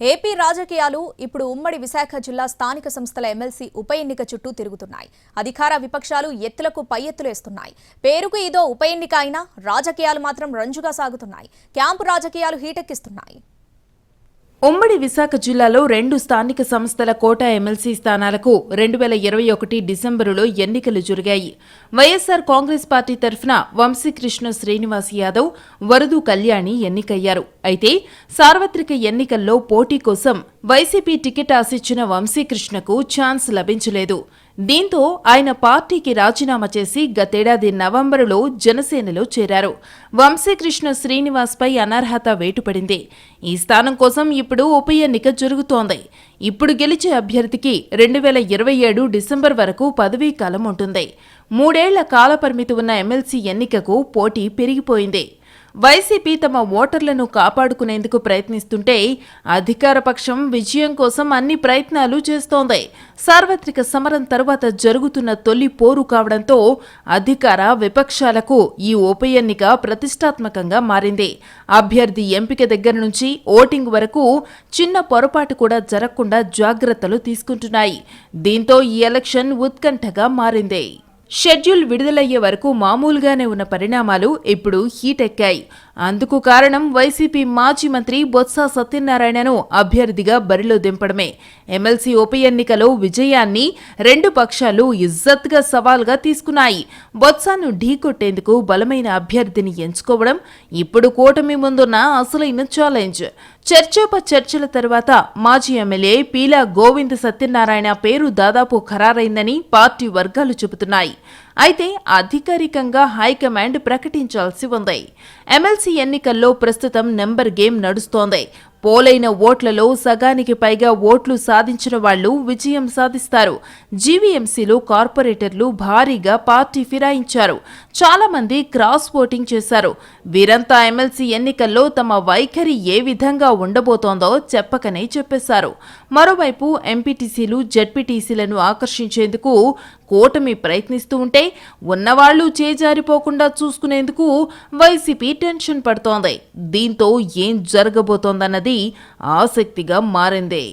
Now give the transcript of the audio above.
AP రాజకీయాలు ఇప్పుడు ఉమ్మడి విశాఖ జిల్లా స్థానిక సంస్థల ఎమ్మెల్సీ ఉప ఎన్నిక చుట్టూ తిరుగుతున్నాయి. అధికార విపక్షాలు ఎత్తులకు పై ఎత్తులేస్తున్నాయి పేరుకు ఇదో ఉప ఎన్నిక అయినా రాజకీయాలు మాత్రం రంజుగా సాగుతున్నాయి. క్యాంపు రాజకీయాలు హీటెక్కిస్తున్నాయి. ఉమ్మడి విశాఖ జిల్లాలో రెండు స్థానిక సంస్థల కోటా ఎమ్మెల్సీ స్థానాలకు రెండు వేల ఇరవై ఒకటి డిసెంబరులో ఎన్నికలు జరిగాయి. వైఎస్సార్ కాంగ్రెస్ పార్టీ తరఫున వంశీకృష్ణ శ్రీనివాస్ యాదవ్ వరదు కళ్యాణి ఎన్నికయ్యారు. అయితే సార్వత్రిక ఎన్నికల్లో పోటీ కోసం వైసీపీ టికెట్ ఆశించిన వంశీకృష్ణకు ఛాన్స్ లభించలేదు. దీంతో ఆయన పార్టీకి రాజీనామా చేసి గతేడాది నవంబరులో జనసేనలో చేరారు. వంశీకృష్ణ శ్రీనివాస్పై అనర్హత వేటుపడింది. ఈ స్థానం కోసం ఇప్పుడు ఉప ఎన్నిక జరుగుతోంది. ఇప్పుడు గెలిచే అభ్యర్థికి రెండు వేల ఇరవై ఏడు డిసెంబర్ వరకు పదవీ కాలం ఉంటుంది. మూడేళ్ళ కాలపరిమితి ఉన్న ఎమ్మెల్సీ ఎన్నికకు పోటీ పెరిగిపోయింది. వైసీపీ తమ ఓటర్లను కాపాడుకునేందుకు ప్రయత్నిస్తుంటే అధికార పక్షం విజయం కోసం అన్ని ప్రయత్నాలు చేస్తోంది. సార్వత్రిక సమరం తరువాత జరుగుతున్న తొలి పోరు కావడంతో అధికార విపక్షాలకు ఈ ఉప ఎన్నిక ప్రతిష్టాత్మకంగా మారింది. అభ్యర్థి ఎంపిక దగ్గర నుంచి ఓటింగ్ వరకు చిన్న పొరపాటు కూడా జరగకుండా జాగ్రత్తలు తీసుకుంటున్నాయి. దీంతో ఈ ఎలక్షన్ ఉత్కంఠగా మారింది. షెడ్యూల్ విడుదలయ్యే వరకు మామూలుగానే ఉన్న పరిణామాలు ఇప్పుడు హీట్ ఎక్కాయి అందుకు కారణం వైసీపీ మాజీ మంత్రి బొత్స సత్యనారాయణను అభ్యర్థిగా బరిలో దింపడమే. ఎమ్మెల్సీ ఉప ఎన్నికలో విజయాన్ని రెండు పక్షాలు ఇజ్జత్గా సవాల్గా తీసుకున్నాయి. బొత్సాను ఢీకొట్టేందుకు బలమైన అభ్యర్థిని ఎంచుకోవడం ఇప్పుడు కూటమి ముందున్న అసలైన ఛాలెంజ్. చర్చోప చర్చల తర్వాత మాజీ ఎమ్మెల్యే పీలా గోవింద్ సత్యనారాయణ పేరు దాదాపు ఖరారైందని పార్టీ వర్గాలు చెబుతున్నాయి. అయితే అధికారికంగా హైకమాండ్ ప్రకటించాల్సి ఉంది. ఎమ్మెల్సీ ఎన్నికల్లో ప్రస్తుతం నెంబర్ గేమ్ నడుస్తోంది. పోలైన ఓట్లలో సగానికి పైగా ఓట్లు సాధించిన వాళ్ళు విజయం సాధిస్తారు. జీవీఎంసీలో కార్పొరేటర్లు భారీగా పార్టీ ఫిరాయించారు. చాలా మంది క్రాస్ ఓటింగ్ చేశారు. వీరంతా ఎమ్మెల్సీ ఎన్నికల్లో తమ వైఖరి ఏ విధంగా ఉండబోతోందో చెప్పకనే చెప్పేశారు. మరోవైపు ఎంపీటీసీలు జడ్పీటీసీలను ఆకర్షించేందుకు కూటమి ప్రయత్నిస్తూ ఉంటే ఉన్నవాళ్ళు చేజారిపోకుండా చూసుకునేందుకు వైసీపీ టెన్షన్ పడుతోంది. దీంతో ఏం జరగబోతోందన్నది ఆసక్తిగా మారింది.